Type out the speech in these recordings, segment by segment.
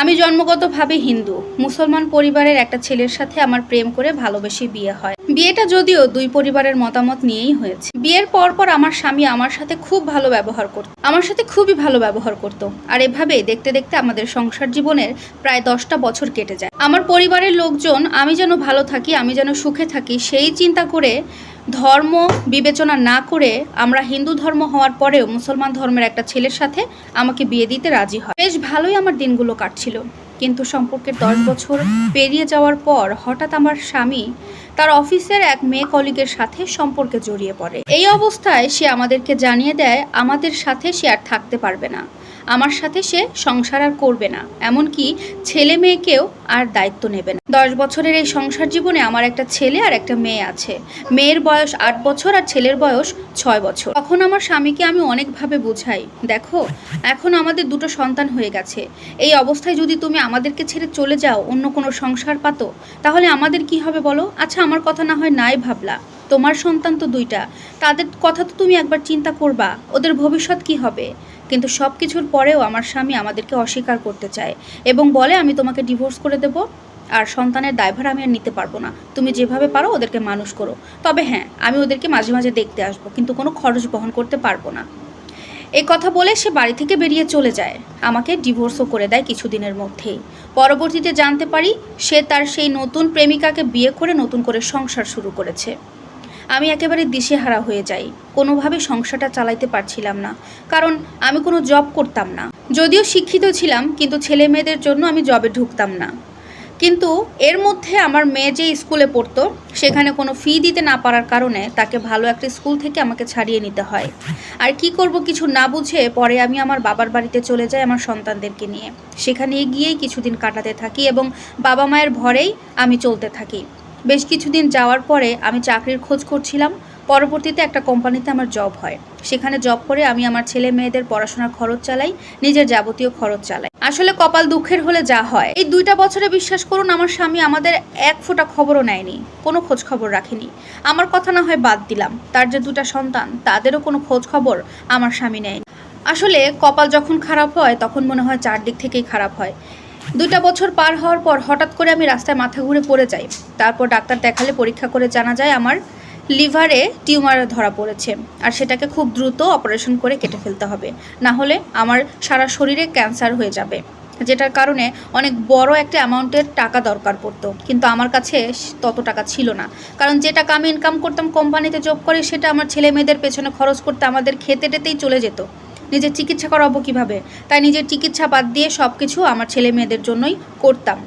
আমি জন্মগতভাবে হিন্দু। মুসলমান পরিবারের একটা ছেলের সাথে আমার প্রেম করে ভালোবেসে বিয়ে হয়। বিয়েটা যদিও দুই পরিবারের মতামত নিয়েই হয়েছে। বিয়ের পর পর আমার স্বামী আমার সাথে খুব ভালো ব্যবহার করত। আমার সাথে খুবই ভালো ব্যবহার করত। আর এভাবে দেখতে দেখতে আমাদের সংসার জীবনের প্রায় দশটা বছর কেটে যায়। আমার পরিবারের লোকজন, আমি যেন ভালো থাকি, আমি যেন সুখে থাকি, সেই চিন্তা করে ধর্ম বিবেচনা না করে আমরা হিন্দু ধর্ম হওয়ার পরেও মুসলমান ধর্মের একটা ছেলের সাথে আমাকে বিয়ে দিতে রাজি হয়। বেশ ভালোই আমার দিনগুলো কাটছিল। কিন্তু সম্পর্কের দশ বছর পেরিয়ে যাওয়ার পর হঠাৎ আমার স্বামী তার অফিসের এক মেয়ে কলিগের সাথে সম্পর্কে জড়িয়ে পড়ে। এই অবস্থায় সে আমাদেরকে জানিয়ে দেয়, আমাদের সাথে সে আর থাকতে পারবে না। আমার সাথে সে সংসার আর করবে না, এমনকি ছেলে মেয়েকেও আর দায়িত্ব নেবে না। দশ বছরের এই সংসার জীবনে আমার একটা ছেলে আর একটা মেয়ে আছে। মেয়ের বয়স আট বছর আর ছেলের বয়স ছয় বছর। তখন আমার স্বামীকে আমি অনেকভাবে বোঝাই, দেখো, এখন আমাদের দুটো সন্তান হয়ে গেছে। এই অবস্থায় যদি তুমি আমাদেরকে ছেড়ে চলে যাও, অন্য কোনো সংসার পাতো, তাহলে আমাদের কি হবে বলো? আচ্ছা আমার কথা না হয় নাই ভাবলা। তোমার সন্তান তো দুইটা। তাদের কথা তো তুমি একবার চিন্তা করবা, ওদের ভবিষ্যৎ কি হবে? কিন্তু সব কিছুর পরেও আমার স্বামী আমাদেরকে অস্বীকার করতে চায় এবং বলে, আমি তোমাকে ডিভোর্স করে দেব আর সন্তানের দায়ভার আমি আর নিতে পারব না। তুমি যেভাবে পারো ওদেরকে মানুষ করো। তবে হ্যাঁ আমি ওদেরকে মাঝে মাঝে দেখতে আসব, কিন্তু কোনো খরচ বহন করতে পারব না। এই কথা বলে সে বাড়ি থেকে বেরিয়ে চলে যায়। আমাকে ডিভোর্সও করে দেয় কিছুদিনের মধ্যেই। পরবর্তীতে জানতে পারি, সে তার সেই নতুন প্রেমিকাকে বিয়ে করে নতুন করে সংসার শুরু করেছে। আমি একেবারে দিশেহারা হয়ে যাই। কোনোভাবে সংসারটা চালাইতে পারছিলাম না। কারণ আমি কোনো জব করতাম না। যদিও শিক্ষিত ছিলাম, কিন্তু ছেলে মেয়েদের জন্য আমি জবে ঢুকতাম না। কিন্তু এর মধ্যে আমার মেয়ে যে স্কুলে পড়তো, সেখানে কোনো ফি দিতে না পারার কারণে তাকে ভালো একটা স্কুল থেকে আমাকে ছাড়িয়ে নিতে হয়। আর কি করব কিছু না বুঝে পরে আমি আমার বাবার বাড়িতে চলে যাই আমার সন্তানদেরকে নিয়ে। সেখানে গিয়েই কিছুদিন কাটাতে থাকি এবং বাবা মায়ের ভরেই আমি চলতে থাকি। বেশ কিছুদিন যাওয়ার পরে আমি চাকরির খোঁজ করছিলাম। পরবর্তীতে একটা কোম্পানিতে আমার জব হয়। সেখানে জব করে আমি আমার ছেলে মেয়েদের পড়াশোনার খরচ চালাই, নিজের যাবতীয় খরচ চালাই। আসলে কপাল দুঃখের হলে যা হয়। এই দুইটা বছরে বিশ্বাস করুন, আমার স্বামী আমাদের এক ফোঁটা খবরও নেয়নি, কোনো খোঁজ খবর রাখেনি। আমার কথা না হয় বাদ দিলাম, তার যে দুটা সন্তান, তাদেরও কোনো খোঁজ খবর আমার স্বামী নেয়নি। আসলে কপাল যখন খারাপ হয়, তখন মনে হয় চারদিক থেকেই খারাপ হয়। দুটা বছর পার হওয়ার পর হঠাৎ করে আমি রাস্তায় মাথা ঘুরে পড়ে যাই। তারপর ডাক্তার দেখালে পরীক্ষা করে জানা যায় আমার লিভারে টিউমার ধরা পড়েছে আর সেটাকে খুব দ্রুত অপারেশন করে কেটে ফেলতে হবে। না হলে আমার সারা শরীরে ক্যান্সার হয়ে যাবে, যেটার কারণে অনেক বড় একটা অ্যামাউন্টের টাকা দরকার পড়তো। কিন্তু আমার কাছে তত টাকা ছিল না। কারণ যে টাকা আমি ইনকাম করতাম কোম্পানিতে জব করে, সেটা আমার ছেলে মেয়েদের পেছনে খরচ করতে আমাদের খেতে টেতেই চলে যেত। নিজের চিকিৎসা করাবো কীভাবে? তাই নিজের চিকিৎসা বাদ দিয়ে সব কিছু আমার ছেলে মেয়েদের জন্যই করতাম।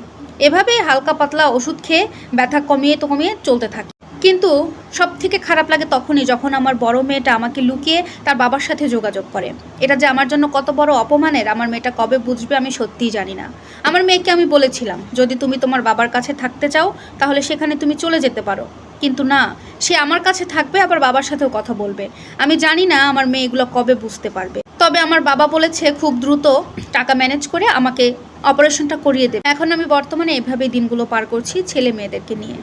এভাবে হালকা পাতলা ওষুধ খেয়ে ব্যথা কমিয়ে তো কমিয়ে চলতে থাকে। কিন্তু সব থেকে খারাপ লাগে তখনই যখন আমার বড় মেয়েটা আমাকে লুকিয়ে তার বাবার সাথে যোগাযোগ করে। এটা যে আমার জন্য কত বড় অপমানের, আমার মেয়েটা কবে বুঝবে আমি সত্যিই জানি না। আমার মেয়েকে আমি বলেছিলাম, যদি তুমি তোমার বাবার কাছে থাকতে চাও, তাহলে সেখানে তুমি চলে যেতে পারো। কিন্তু না, সে আমার কাছে থাকবে, আবার বাবার সাথেও কথা বলবে। আমি জানি না আমার মেয়ে এগুলো কবে বুঝতে পারবে। তবে আমার বাবা বলেছে খুব দ্রুত টাকা ম্যানেজ করে আমাকে অপারেশনটা করিয়ে দেবে। এখন আমি বর্তমানে এভাবেই দিনগুলো পার করছি ছেলে মেয়েদেরকে নিয়ে।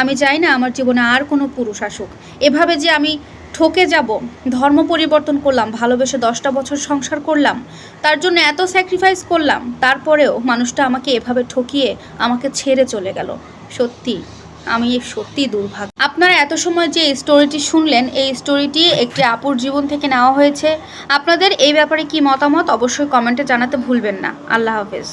আমি চাই না আমার জীবনে আর কোনো পুরুষ আসুক। এভাবে যে আমি ঠকে যাব, ধর্ম পরিবর্তন করলাম, ভালোবেসে দশটা বছর সংসার করলাম, তার জন্য এত স্যাক্রিফাইস করলাম, তারপরেও মানুষটা আমাকে এভাবে ঠকিয়ে আমাকে ছেড়ে চলে গেল। সত্যি। আমি সত্যি দুর্ভাগ্য। আপনারা এত সময় যে স্টোরিটি শুনলেন, এই স্টোরিটি একটি আপুর জীবন থেকে নেওয়া হয়েছে। আপনাদের এই ব্যাপারে কি মতামত অবশ্যই কমেন্টে জানাতে ভুলবেন না। আল্লাহ হাফেজ।